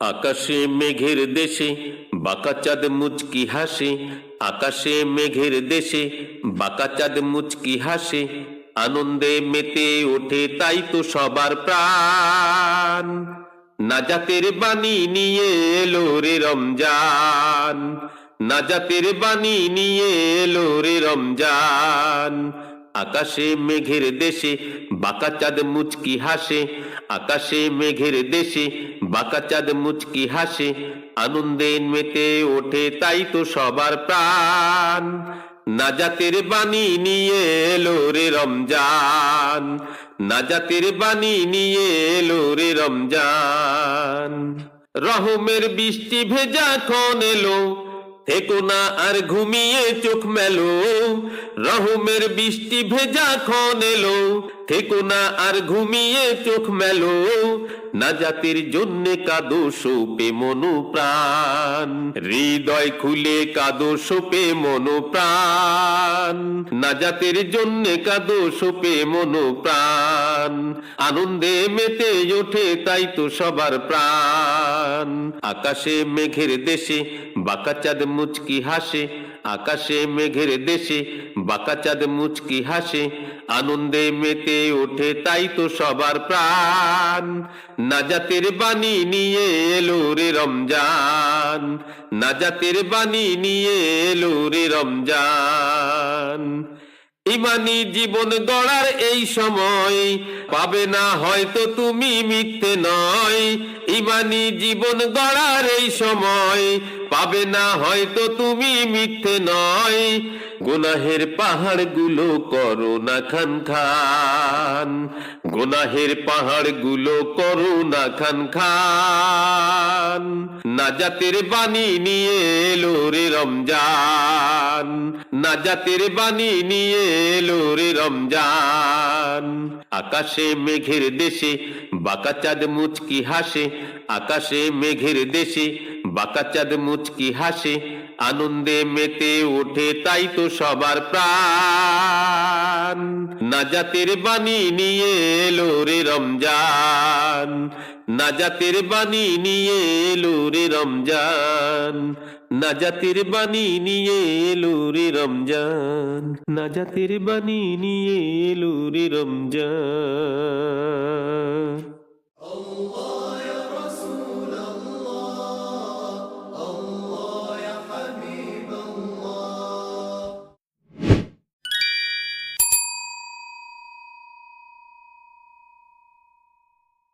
আকাশে মেঘের দেশে, বাঁকা চাঁদ মুচকি হাসে। আকাশে মেঘের দেশে, বাঁকা চাঁদ মুচকি হাসে। আনন্দে মেতে ওঠে তাই তো সবার প্রাণ। নাজাতের বাণী নিয়ে এলো রে রমজান। নাজাতের বাণী নিয়ে এলো রে রমজান। আকাশে মেঘের দেশে, বাঁকা চাঁদ মুচকি হাসে। আকাশে মেঘের দেশে বাঁকা চাঁদ মুচকি হাসে, আনন্দে মেতে ওঠে তাই তো সবার প্রাণ। নাজাতের বাণী নিয়ে এলো রে রমজান, নাজাতের বাণী নিয়ে এলো রে রমজান। রহমের বৃষ্টি ভেজা খন এলো থেকো না আর ঘুমিয়ে চোখ মেলো। রহমের বৃষ্টি ভেজা খন এলো। থেকো না আর ঘুমিয়ে চোখ মেলো। না জাতির জন্যে কাদো সোপে মনু প্রাণ। হৃদয় খুলে কাদো সোপে মনো প্রাণ। না জাতির জন্যে কাদো সোপে মনো প্রাণ। আনন্দে মেতে ওঠে তাই তো সবার প্রাণ। আকাশে মেঘের দেশে বাঁকা চাঁদ মুচকি হাসে। আকাশে মেঘের দেশে বাঁকা চাঁদ মুচকি হাসে। আনন্দে মেতে ওঠে তাই তো সবার প্রাণ। নাজাতের বাণী নিয়ে এলো রে রমজান। নাজাতের বাণী নিয়ে এলো রে রমজান। ইমানি জীবন গড়ার এই সময় পাবে না হয়তো তুমি মিথ্যে নয়। ইমানি জীবন গড়ার এই সময় পাবে না হয়তো তুমি মিথ্যে নয়। গুনাহের পাহাড়গুলো করো না খান খান। গুনাহের পাহাড়গুলো করো না খান খান। নাজাতের বাণী নিয়ে এলো রে রমজান। নাজাতের বাণী নিয়ে এলো রে রমজান। আকাশে মেঘের দেশে বাঁকা চাঁদ মুচকি হাসে। আকাশে মেঘের দেশে বাঁকা চাঁদ মুচকি হাসে। আনন্দে মেতে ওঠে তাই তো সবার প্রাণ। নাজাতের বাণী নিয়ে এলো রে রমজান। নাজাতের বাণী নিয়ে এলো রে রমজান। নাজাতের বাণী নিয়ে এলো রে রমজান। নাজাতের বাণী নিয়ে এলো রে রমজান।